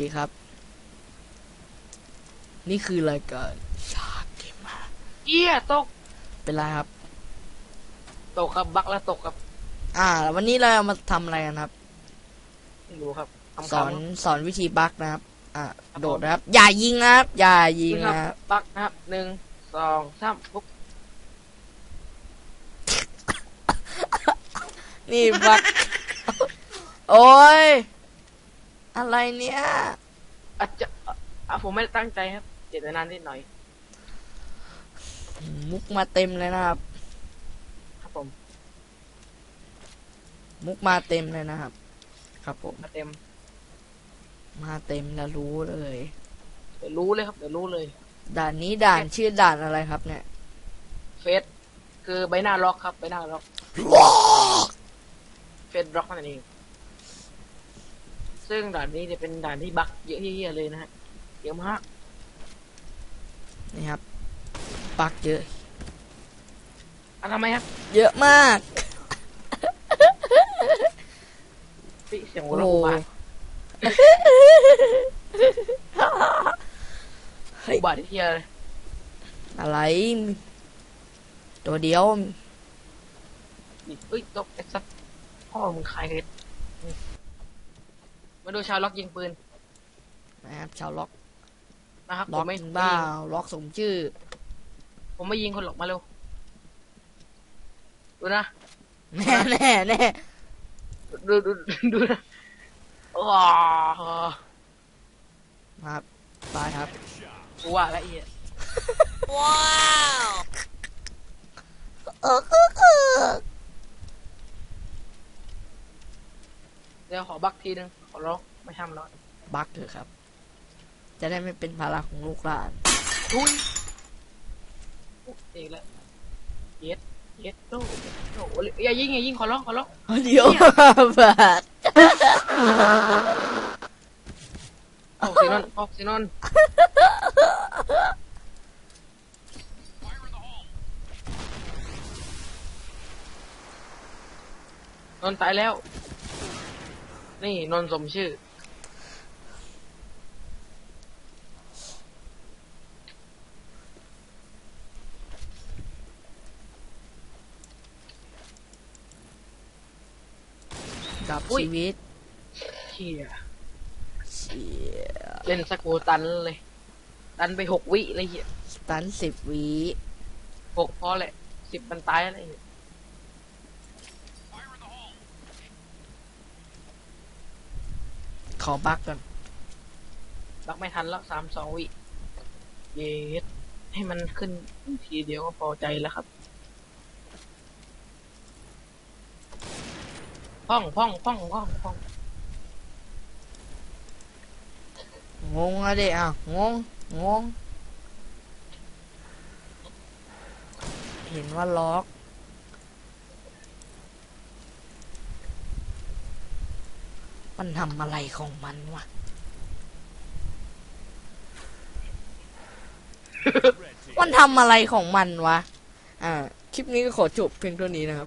ดีครับ นี่คือรายการชาเกมมา เอี้ยตก เป็นไรครับ ตกครับบักแล้วตกครับอ่า วันนี้เรามาทำอะไรกันครับ ไม่รู้ครับคำๆสอนสอนวิธีบักนะครับ อ่าโดดนะครับ อย่ายิงนะครับ อย่ายิงครับนะครับบักนะครับหนึ่งสองสามปุ๊บนี่บัก โอ้ยอะไรเนี่ยอาจจะอะผมไม่ได้ตั้งใจครับ เจตนานิดหน่อย มุกมาเต็มเลยนะครับ ครับผม มุกมาเต็มเลยนะครับ ครับผม มาเต็ม มาเต็มแล้วรู้เลย เดี๋ยวรู้เลยครับ เดี๋ยวรู้เลย ด่านนี้ด่านชื่อด่านอะไรครับเนี่ย เฟสคือใบหน้าล็อกครับ ใบหน้าล็อก เฟสล็อกนั่นเอง ซึ่งด่านนี้จะเป็นด่านที่บักเยอะเฮียๆเลยนะฮะ เยอะมาก นี่ครับ บักเยอะอะทำไมครับเยอะมากพี่เสียงหัโอ้วโหเราะอุบาทเฮ้ยอุบาทเฮียเลยอะไร ตัวเดียวเอ้ยตกไอ้สัสพ่อมึงใครเลยมาดูชาวล็อกยิงปืนนะครับชาวล็อกนะครับผล็อกมไม่จริงบ้าล็อกสมชื่อ ผมไม่ยิงคนหรอกมาเร็ว ดูนะ แน่แน่แน่ดูดูดูนะว้ามาครับตายครับกูว่าแล้วไอ้เหี้ยเออเออเออเดี๋ยวขอบักทีนึงขอร้องไม่ทำแล้วบักเถอะครับ จะได้ไม่เป็นภาระของลูกหลานทุยอุ๊ยเองแล้วเย็ดเย็ดโต้โต้อย่ายิงอย่ายิงขอร้องขอร้องเดี๋ยวบาดออกสินนท์ออกสินนท์นนท์ตายแล้ว นี่นนท์สมชื่อ กับอุ๊ย ชีวิตเชี่ยเชียเล่นสกกูตันเลย ตันไปหกวิเลยเหี้ยสตันสิบวิหกพอแหละสิบมันตายอะไรเหี้ยขอบักก่อน รักไม่ทันแล้วสามสองวิ เย็ดให้มันขึ้นทีเดียวก็พอใจแล้วครับ พ่องพ่องพ่องพ่องพ่องงงอะเด็อะงงงง เห็นว่าล็อกมันทำอะไรของมันวะ มันทำอะไรของมันวะ อ่า คลิปนี้ก็ขอจบเพียงเท่านี้นะครับ